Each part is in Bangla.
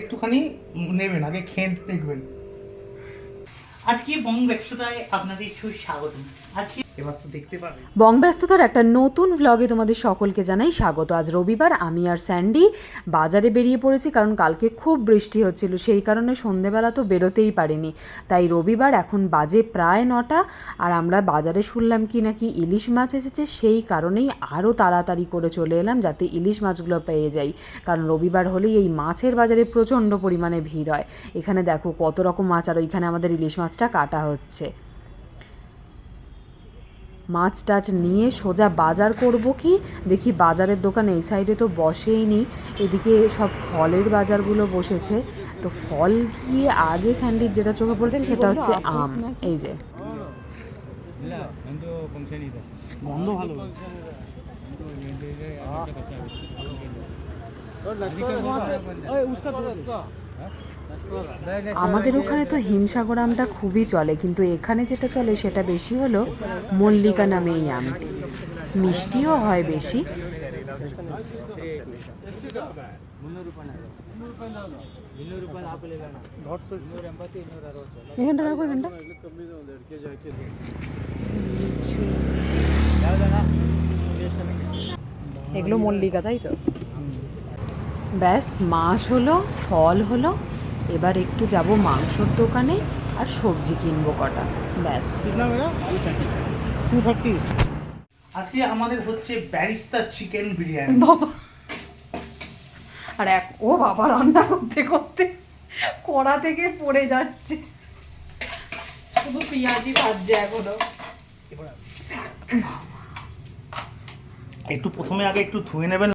একটুখানি নেবেন আগে খেয়ে দেখবেন। আজকে বং ব্যবসায় আপনাদের সুস্বাগতম আজকে বংব্যস্ততার একটা নতুন ভ্লগে তোমাদের সকলকে জানাই স্বাগত। আজ রবিবার, আমি আর স্যান্ডি বাজারে বেরিয়ে পড়েছি কারণ কালকে খুব বৃষ্টি হচ্ছিল, সেই কারণে সন্ধেবেলা তো বেরোতেই পারিনি। তাই রবিবার এখন বাজে প্রায় নটা, আর আমরা বাজারে শুনলাম কি নাকি ইলিশ মাছ এসেছে, সেই কারণেই আরও তাড়াতাড়ি করে চলে এলাম যাতে ইলিশ মাছগুলো পেয়ে যাই। কারণ রবিবার হলেই এই মাছের বাজারে প্রচণ্ড পরিমাণে ভিড় হয়। এখানে দেখো কত রকম মাছ, আর ওইখানে আমাদের ইলিশ মাছটা কাটা হচ্ছে। মাছ টাছ নিয়ে সোজা বাজার করব কি দেখি বাজারের দোকান এই সাইডে তো বসেই নি এদিকে সব ফলের বাজারগুলো বসেছে তো ফল গিয়ে আগে স্যান্ডউইচ যেটা চোখে পড়েছে সেটা হচ্ছে আম এই যে ভালো আমাদের ওখানে তো হিমসাগর আমটা খুবই চলে, কিন্তু এখানে যেটা চলে সেটা বেশি হলো মল্লিকা নামে এই আমটি। মিষ্টিও হয় বেশি। এগুলো মল্লিকা, তাই তো? ব্যাস মাছ হলো ফল হলো এবার একটু যাব মাংসর দোকানে আর সবজি কিনবো কটা ব্যাস। আজকে আমাদের হচ্ছে ব্যারিস্তা চিকেন বিরিয়ানি। বাবা। আর এক ও বাবা রান্না করতে করতে কড়া থেকে পড়ে যাচ্ছে। শুধু পেঁয়াজি ভাজছে এখনও। একটু প্রথমে আগে একটু ধুয়ে নেবেন।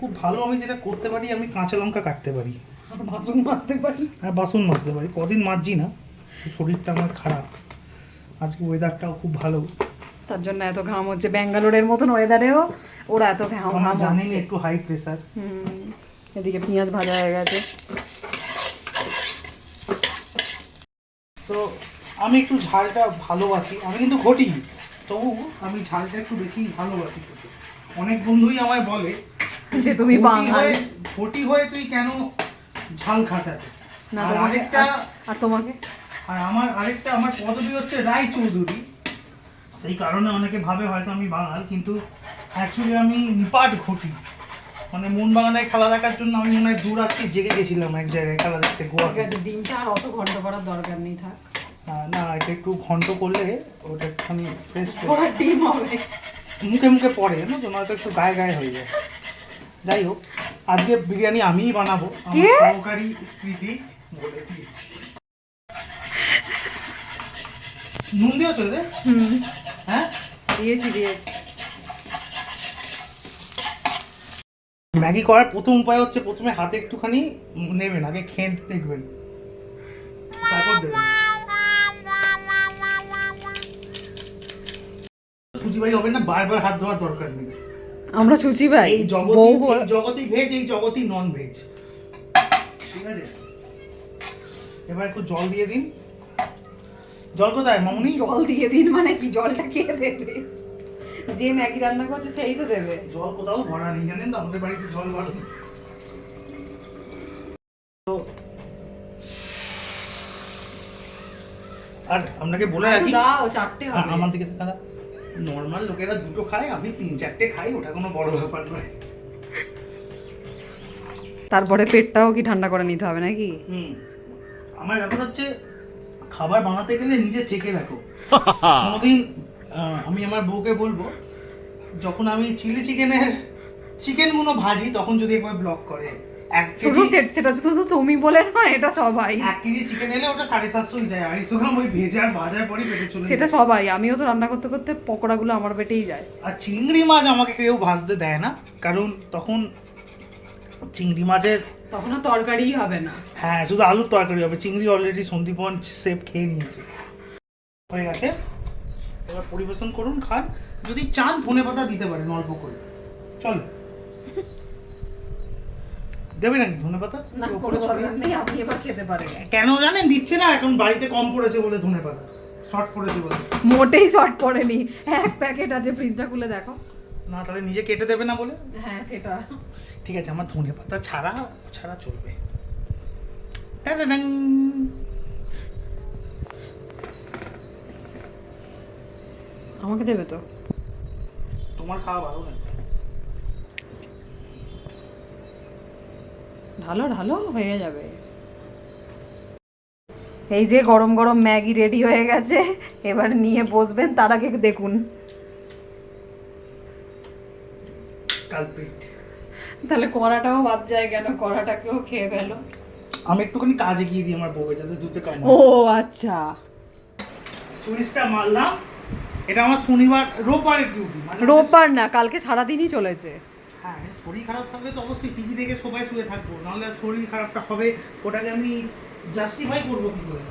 খুব ভালো আমি যেটা করতে পারি আমি কাঁচা লঙ্কা কাটতে পারি। বাসন মাজতে পারি? আর বাসন মাজতে পারি। কদিন মাজছি না শরীরটা আমার খারাপ। আজকে ওয়েদারটাও খুব ভালো। তার জন্য এত ঘাম হচ্ছে। ব্যাঙ্গালোরের মতন ওয়েদারেও ওরা এত ঘাম ঘাম জানেন একটু হাই প্রেসার এদিকে পেঁয়াজ ভাজা হয়ে গেছে। তো আমি একটু ঝালটা ভালোবাসি। আমি কিন্তু ঘটি তবু আমি ঝালটা একটু বেশি ভালোবাসি অনেক বন্ধুই আমায় বলে যে তুমি বাঙালি। হয়ে- হয়ে তুই কেন ঝাল খাস না আর আরেকটা আর- তোমাকে? আর আমার আরেকটা আমার পদবি হচ্ছে রায় চৌধুরী। সেই কারণে অনেকে ভাবে হয়তো আমি বাঙাল কিন্তু অ্যাকচুয়ালি আমি নিপাট ঘটি। মানে মন বাগানের খেলা দেখার জন্য আমি মনে হয় দু রাত্রি জেগে গেছিলাম এক জায়গায় খেলা দেখতে গোয়া ডিমটা আর অত ঘন্ট করার দরকার নেই থাক। না এটা একটু ঘন্ট করলে ওটা একটুখানি ফ্রেশ ডিম হবে। মুখে মুখে পড়ে না তোমার তো একটু গায়ে গায়ে হয়ে যায়। যাই হোক আজকে বিরিয়ানি আমিই বানাবো। আমার সহকারী প্রীতি বলে দিয়েছি। নুন দিয়েছ রে হ্যাঁ? দিয়েছি দিয়েছি। ম্যাগি করার প্রথম উপায় হচ্ছে প্রথমে হাতে একটুখানি নেবেন আগে খেয়ে দেখবেন। তারপর দেবেন। সুজি ভাই হবে না বারবার হাত ধোয়ার দরকার নেই। আমরা সুচি ভাই এই বউ এই জগতই ভেজ এই জগতই নন ভেজ ঠিক আছে? এবার একটু জল দিয়ে দিন। জল কোথায় মামুনি? জল দিয়ে দিন মানে কি? জলটা কে দেবে? যে ম্যাগি রান্না করছে সেই তো দেবে। জল কোথাও ভরা নেই জানেন তো? আমাদের বাড়িতে জল ভরা তো আর আপনাকে বলে রাখি দাও চারটে হবে। আমার দিকে দাদা। নর্মাল লোকেরা দুটো খায় আমি তিন চারটে খাই ওটা কোনো বড় ব্যাপার নয়। তারপরে পেটটাও কি ঠান্ডা করে নিতে হবে নাকি? হুম। আমার ব্যাপার হচ্ছে খাবার বানাতে গেলে নিজে চেকে দেখো। কোনোদিন আমি আমার বউকে বলব যখন আমি চিলি চিকেনের চিকেনগুলো ভাজি তখন যদি একবার ব্লক করে। শুধু সেট- সেটা শুধু তুমি বলে না এটা সবাই। এক কেজি চিকেন এলে ওটা সাড়ে সাতশোই যায় আড়াইশো গ্রাম ওই ভেজে আর ভাজার পরই পেটে চলে সেটা সবাই আমিও তো রান্না করতে করতে পকোড়াগুলো আমার পেটেই যায়। আর চিংড়ি মাছ আমাকে কেউ ভাজতে দেয় না কারণ তখন চিংড়ি মাছের তখন তরকারিই হবে না। হ্যাঁ শুধু আলুর তরকারি হবে চিংড়ি অলরেডি সন্দীপন সেপ খেয়ে নিয়েছে। হয়ে গেছে। এবার পরিবেশন করুন খান। যদি চান ধনে পাতা দিতে পারেন অল্প করে। চলো। দেবে নাকি? ধনে পাতা না কোনো দরকার নেই আপনি এবার খেতে পারেন। কেন জানেন? দিচ্ছে না এখন বাড়িতে কম পড়েছে বলে ধনে পাতা শর্ট পড়েছে বলে। মোটেই শর্ট পড়েনি। এক প্যাকেট আছে ফ্রিজটা খুলে দেখো। না তাহলে নিজে কেটে দেবে না বলে? হ্যাঁ সেটা। ঠিক আছে আমার ধনে পাতা ছাড়া ছাড়া চলবে। আমাকে দেবে তো? তোমার খাওয়া ভালো না ঢালো ঢালো হয়ে যাবে। এই যে গরম গরম ম্যাগি রেডি হয়ে গেছে এবার নিয়ে বসবেন তার আগে দেখুন। তাহলে কড়াটাও বাদ যায় কেন? কড়াটাকেও খেয়ে ফেলো। আমি একটুখানি কাজে গিয়ে দিই আমার বউকে যাতে দুধে কাজ ও আচ্ছা। সুইচটা মারলাম এটা আমার শনিবার রোববারের ডিউটি মানে রোববার না কালকে সারাদিনই চলেছে। হ্যাঁ শরীর খারাপ থাকলে তো অবশ্যই টিভি দেখে সবাই শুয়ে থাকব। নাহলে শরীর খারাপটা হবে, ওটাকে আমি জাস্টিফাই করব কি করে?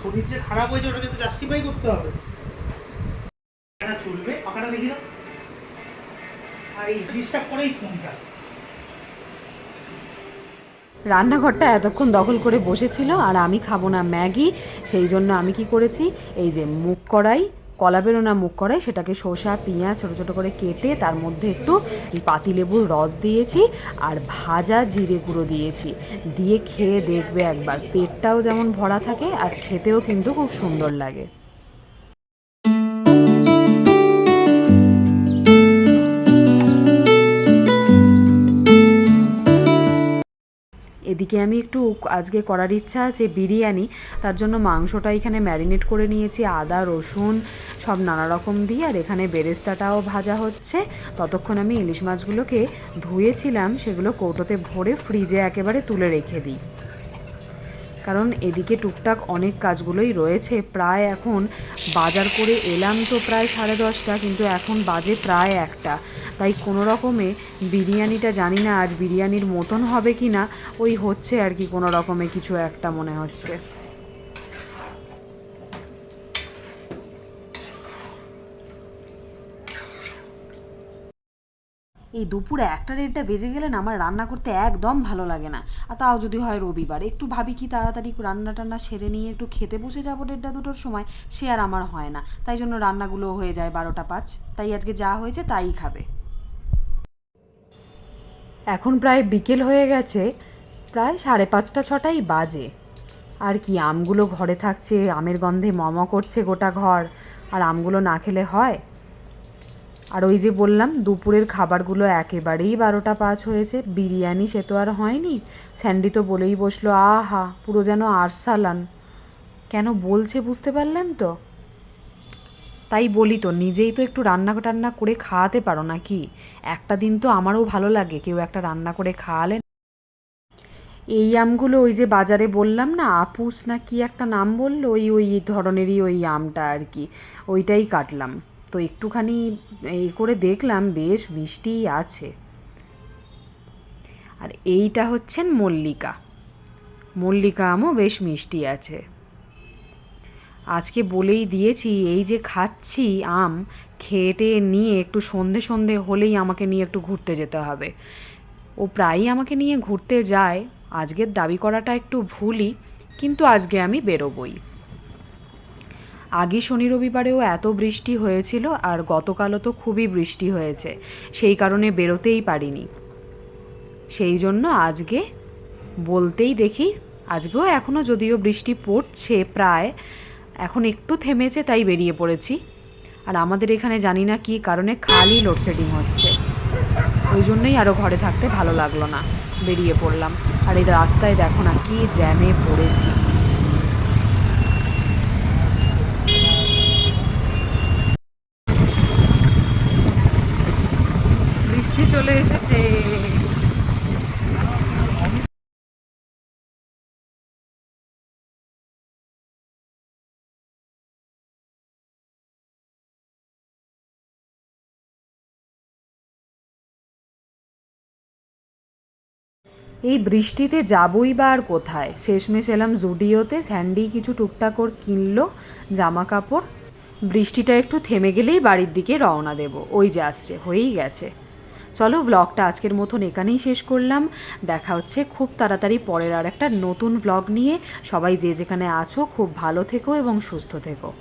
শরীর যে খারাপ হয়েছে, ওটাকে তো জাস্টিফাই করতে হবে। চলবে, পাখাটা দেখি না। আর এই ডিস্টার্ব করেই ফোনটা। রান্নাঘরটা এতক্ষণ দখল করে বসেছিল, আর আমি খাব না ম্যাগি, সেই জন্য আমি কি করেছি, এই যে মুগ কড়াই কলা বেরোনা মুখ করে সেটাকে শসা পেঁয়াজ ছোটো ছোটো করে কেটে তার মধ্যে একটু পাতিলেবুর রস দিয়েছি আর ভাজা জিরে গুঁড়ো দিয়েছি। দিয়ে খেয়ে দেখবে একবার। পেটটাও যেমন ভরা থাকে আর খেতেও কিন্তু খুব সুন্দর লাগে। এদিকে আমি একটু আজকে করার ইচ্ছা আছে বিরিয়ানি, তার জন্য মাংসটা এখানে ম্যারিনেট করে নিয়েছি, আদা, রসুন, সব নানা রকম দিয়ে, আর এখানে বেরেস্তাটাও ভাজা হচ্ছে। ততক্ষণ আমি ইলিশ মাছগুলোকে ধুয়েছিলাম, সেগুলো কৌটোতে ভরে ফ্রিজে একেবারে তুলে রেখে দিই। কারণ এদিকে টুকটাক অনেক কাজগুলোই রয়েছে, প্রায় এখন বাজার করে এলাম তো প্রায় সাড়ে দশটা, কিন্তু এখন বাজে প্রায় একটা। তাই কোনো রকমে বিরিয়ানিটা জানি না আজ বিরিয়ানির মতন হবে কি না, ওই হচ্ছে আর কি কোনো রকমে কিছু একটা মনে হচ্ছে। এই দুপুরে একটা দেড়টা বেজে গেলে না আমার রান্না করতে একদম ভালো লাগে না। আর তাও যদি হয় রবিবার, একটু ভাবি কি তাড়াতাড়ি রান্না টান্না সেরে নিয়ে একটু খেতে বসে যাব দেড়টা দুটোর সময়, সে আর আমার হয় না। তাই জন্য রান্নাগুলো হয়ে যায় বারোটা পাঁচ, তাই আজকে যা হয়েছে তাই খাবে। এখন প্রায় বিকেল হয়ে গেছে, প্রায় সাড়ে পাঁচটা ছটাই বাজে। আর কি আমগুলো ঘরে থাকছে, আমের গন্ধে মম করছে গোটা ঘর, আর আমগুলো না খেলে হয়? আর ওই যে বললাম, দুপুরের খাবারগুলো একেবারেই বারোটা পাঁচ হয়েছে, বিরিয়ানি সে তো আর হয়নি। স্যান্ডি তো বলেই বসল, আহা, পুরো যেন আরসালান। কেন বলছে বুঝতে পারলেন তো? তাই বলি তো, নিজেই তো একটু রান্না টান্না করে খাওয়াতে পারো নাকি? একটা দিন তো আমারও ভালো লাগে, কেউ একটা রান্না করে খাওয়ালে। এই আমগুলো ওই যে বাজারে বললাম না, আপুস না কি একটা নাম বলল? ওই ওই ধরনেরই ওই আমটা আর কি, ওইটাই কাটলাম। তো একটুখানি এই করে দেখলাম, বেশ মিষ্টি আছে। আর এইটা হচ্ছেন মল্লিকা। মল্লিকা আমও বেশ মিষ্টি আছে। আজকে বলেই দিয়েছি, এই যে খাচ্ছি আম, খেটে নিয়ে একটু সন্ধে সন্ধে হলেই আমাকে নিয়ে একটু ঘুরতে যেতে হবে। ও প্রায়ই আমাকে নিয়ে ঘুরতে যায়, আজকের দাবি করাটা একটু ভুলই, কিন্তু আজকে আমি বেরোবই। আগে শনি রবিবারেও এত বৃষ্টি হয়েছিল আর গতকালও তো খুবই বৃষ্টি হয়েছে, সেই কারণে বেরোতেই পারিনি। সেই জন্য আজকে বলতেই দেখি, আজকেও এখনও যদিও বৃষ্টি পড়ছে প্রায় এখন একটু থেমেছে, তাই বেরিয়ে পড়েছি। আর আমাদের এখানে জানি না কী কারণে খালি লোডশেডিং হচ্ছে। ওই জন্যই আরও ঘরে থাকতে ভালো লাগল না। বেরিয়ে পড়লাম। আর এই রাস্তায় দেখো না কি জ্যামে পড়েছি। বৃষ্টি চলে এসেছে। এই বৃষ্টিতে যাবই বা আর কোথায়? শেষমেশ এলাম জুডিওতে, স্যান্ডি কিছু টুকটাক কিনলো জামা কাপড় বৃষ্টিটা একটু থেমে গেলেই বাড়ির দিকে রওনা দেব। ওই যে আসছে, হয়েই গেছে। চলো ব্লগটা আজকের মতন এখানেই শেষ করলাম। দেখা হচ্ছে খুব তাড়াতাড়ি পরের আর একটা নতুন ব্লগ নিয়ে। সবাই যে যেখানে আছো, খুব ভালো থেকো এবং সুস্থ থেকো।